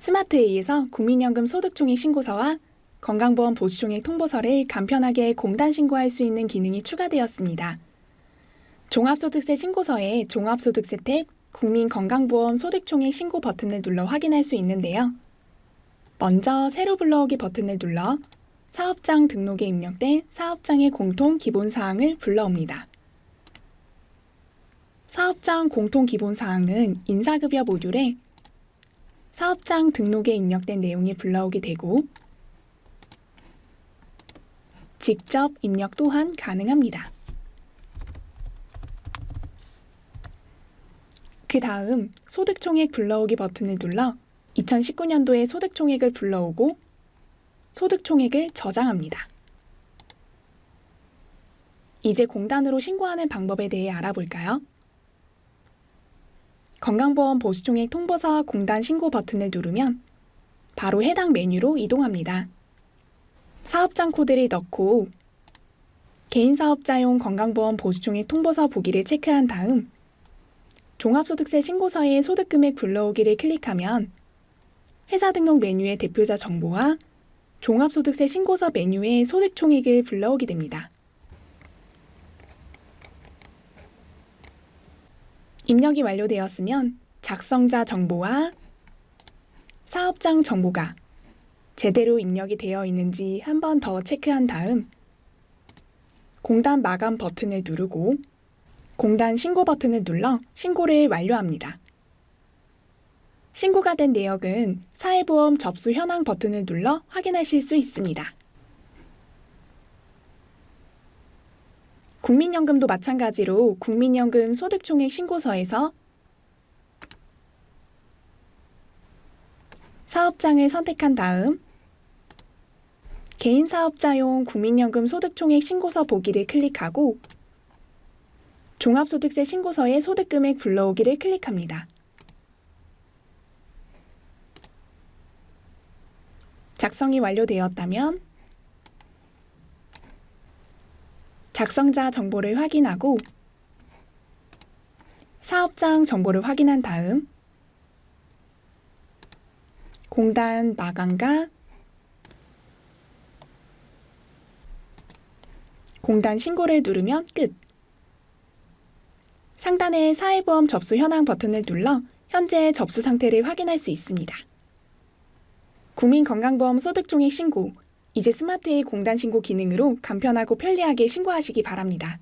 스마트A에서 국민연금 소득총액 신고서와 건강보험 보수총액 통보서를 간편하게 공단 신고할 수 있는 기능이 추가되었습니다. 종합소득세 신고서에 종합소득세 탭 국민건강보험 소득총액 신고 버튼을 눌러 확인할 수 있는데요. 먼저 새로 불러오기 버튼을 눌러 사업장 등록에 입력된 사업장의 공통 기본 사항을 불러옵니다. 사업장 공통 기본 사항은 인사급여 모듈에 사업장 등록에 입력된 내용이 불러오게 되고 직접 입력 또한 가능합니다. 그 다음 소득총액 불러오기 버튼을 눌러 2019년도의 소득총액을 불러오고 소득총액을 저장합니다. 이제 공단으로 신고하는 방법에 대해 알아볼까요? 건강보험 보수총액 통보서 공단 신고 버튼을 누르면 바로 해당 메뉴로 이동합니다. 사업장 코드를 넣고 개인사업자용 건강보험 보수총액 통보서 보기를 체크한 다음 종합소득세 신고서의 소득금액 불러오기를 클릭하면 회사 등록 메뉴의 대표자 정보와 종합소득세 신고서 메뉴의 소득총액을 불러오게 됩니다. 입력이 완료되었으면 작성자 정보와 사업장 정보가 제대로 입력이 되어 있는지 한 번 더 체크한 다음 공단 마감 버튼을 누르고 공단 신고 버튼을 눌러 신고를 완료합니다. 신고가 된 내역은 사회보험 접수 현황 버튼을 눌러 확인하실 수 있습니다. 국민연금도 마찬가지로 국민연금 소득총액 신고서에서 사업장을 선택한 다음 개인 사업자용 국민연금 소득총액 신고서 보기를 클릭하고 종합소득세 신고서의 소득금액 불러오기를 클릭합니다. 작성이 완료되었다면 작성자 정보를 확인하고 사업장 정보를 확인한 다음 공단 마감과 공단 신고를 누르면 끝. 상단의 사회보험 접수 현황 버튼을 눌러 현재 접수 상태를 확인할 수 있습니다. 국민건강보험 소득총액 신고, 이제 스마트의 공단 신고 기능으로 간편하고 편리하게 신고하시기 바랍니다.